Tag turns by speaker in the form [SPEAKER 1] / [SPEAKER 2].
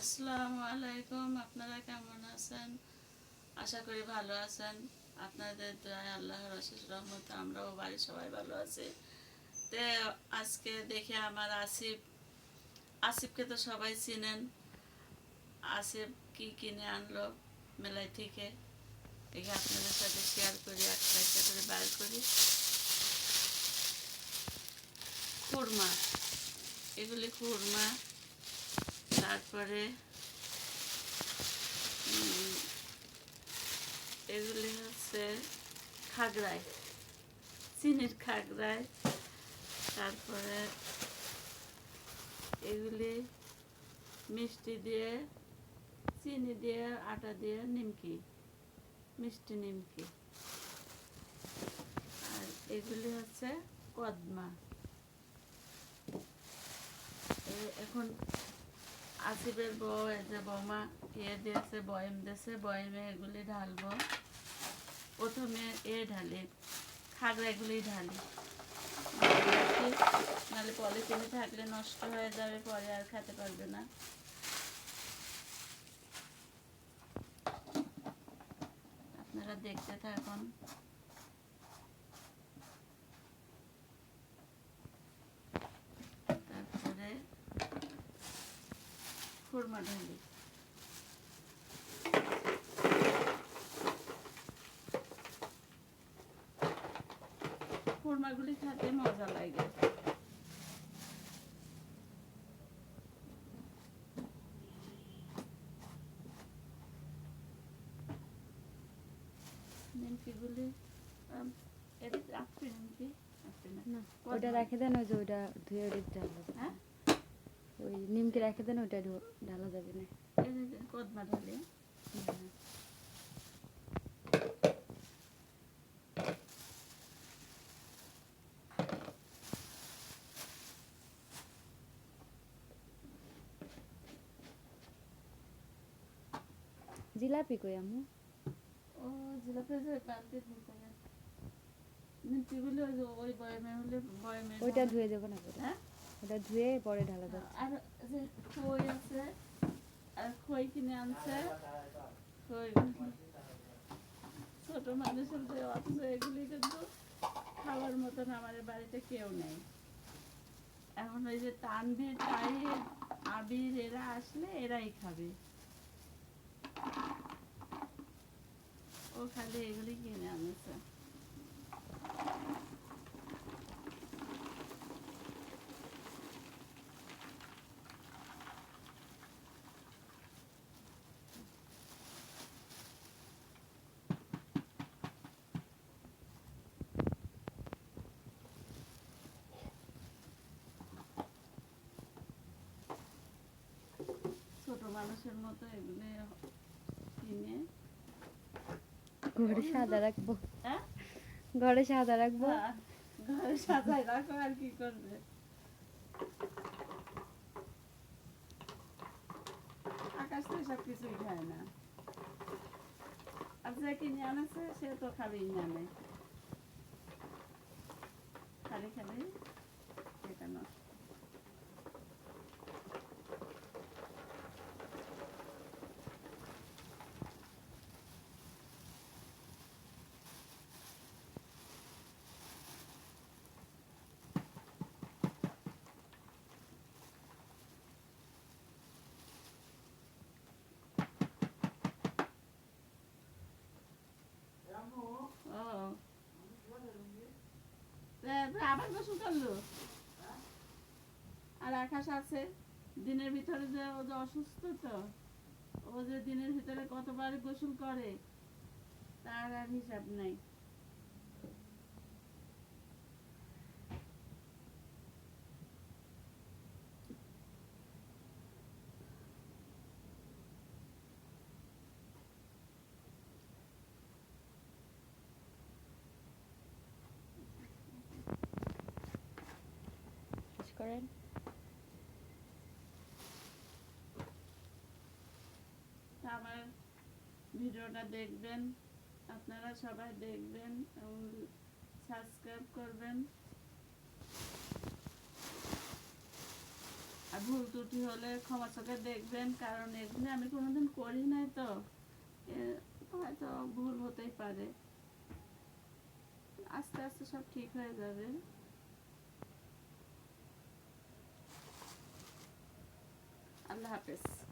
[SPEAKER 1] আসসালামু আলাইকুম, আপনারা কেমন আছেন? আশা করি ভালো আছেন। আপনাদের দয়ায় আল্লাহর অশেষ রহমত আমরাও বাড়ির সবাই ভালো আছি। তে, আজকে দেখে আমার আসিফ, আসিফকে তো সবাই চিনেন। আসিফ কি কিনে আনলো মেলায় থেকে? দেখে আপনাদের সাথে শেয়ার করি একটা একটা করে বার করি। খুরমা, এগুলি খুরমা। তারপরে এগুলি হচ্ছে খাগড়ায় চিনির খাগড়ায় তারপরে এগুলি মিষ্টি দিয়ে, চিনি দিয়ে, আটা দিয়ে নিমকি, মিষ্টি নিমকি। আর এগুলি হচ্ছে কদমা। এখন আসিফের বউ, এই যে বৌমা ইয়ে দিয়েছে, বয়ম দিয়েছে, বয়মে এগুলি ঢালবো। প্রথমে এ ঢালি, খাগড়া এগুলি ঢালি। নাহলে পলিথিনে থাকলে নষ্ট হয়ে যাবে, পরে আর খেতে পারবে না। আপনারা দেখতে থাকুন তারপরে খুরমা ঢালি খুরমাগুলি খেতে মজা লাগে। নিমকিগুলি রাখবি নিমকি না।
[SPEAKER 2] ওটা রেখে দেন ওই যে ওটা ধুয়ে ওটা
[SPEAKER 1] হ্যাঁ?
[SPEAKER 2] নিমকি রেখে দেন ঢো- ঢালা যাবে না।
[SPEAKER 1] কদমা ঢালি
[SPEAKER 2] জিলাপি কই আম্মু?
[SPEAKER 1] ও জিলাপি যে যে ওই বয়মে হলে বয়মে
[SPEAKER 2] ওইটা ধুয়ে দেবো না
[SPEAKER 1] হ্যাঁ?
[SPEAKER 2] ওটা ধুয়ে পরে ঢালা যাবে
[SPEAKER 1] আর যে খই আছে আর খই কিনে আনছে। খই। ছোট মানুষের যে অথচ এগুলি কিন্তু খাওয়ার মতন আমাদের বাড়িতে কেউ নেই। এখন ওই যে তানভীর তাহির আবির এরা আসলে এরাই খাবে। ও খালি এগুলি কিনে আনেছে ছোট মানুষের মতো এগুলি কিনে
[SPEAKER 2] ঘরে সাদা রাখব।
[SPEAKER 1] হ্যাঁ?
[SPEAKER 2] ঘরে সাদা রাখব।
[SPEAKER 1] ঘরে সাজাই রাখো আর কি করবে? আকাশ তো সব কিছুই খায় না। আর যে কিনে আনেছে সে তো খাবেই না। খালি খালি এটা নষ্ট ও তা তো আবার গোসল করল? আর আকাশ আছে, দিনের ভিতরে যে ও যে অসুস্থ তো, ও যে দিনের ভিতরে কতবার গোসল করে, তার আর হিসাব নাই।
[SPEAKER 2] করেন?
[SPEAKER 1] আমার ভিডিওটা দেখবেন, আপনারা সবাই দেখবেন এবং সাবস্ক্রাইব করবেন। আর ভুল ত্রুটি হলে ক্ষমা চোখে দেখবেন, কারণ এগুলো আমি কোনোদিন করি নাই তো। হয়তো ভুল হতেই পারে। আস্তে আস্তে সব ঠিক হয়ে যাবে। আল্লাহ হাফেজ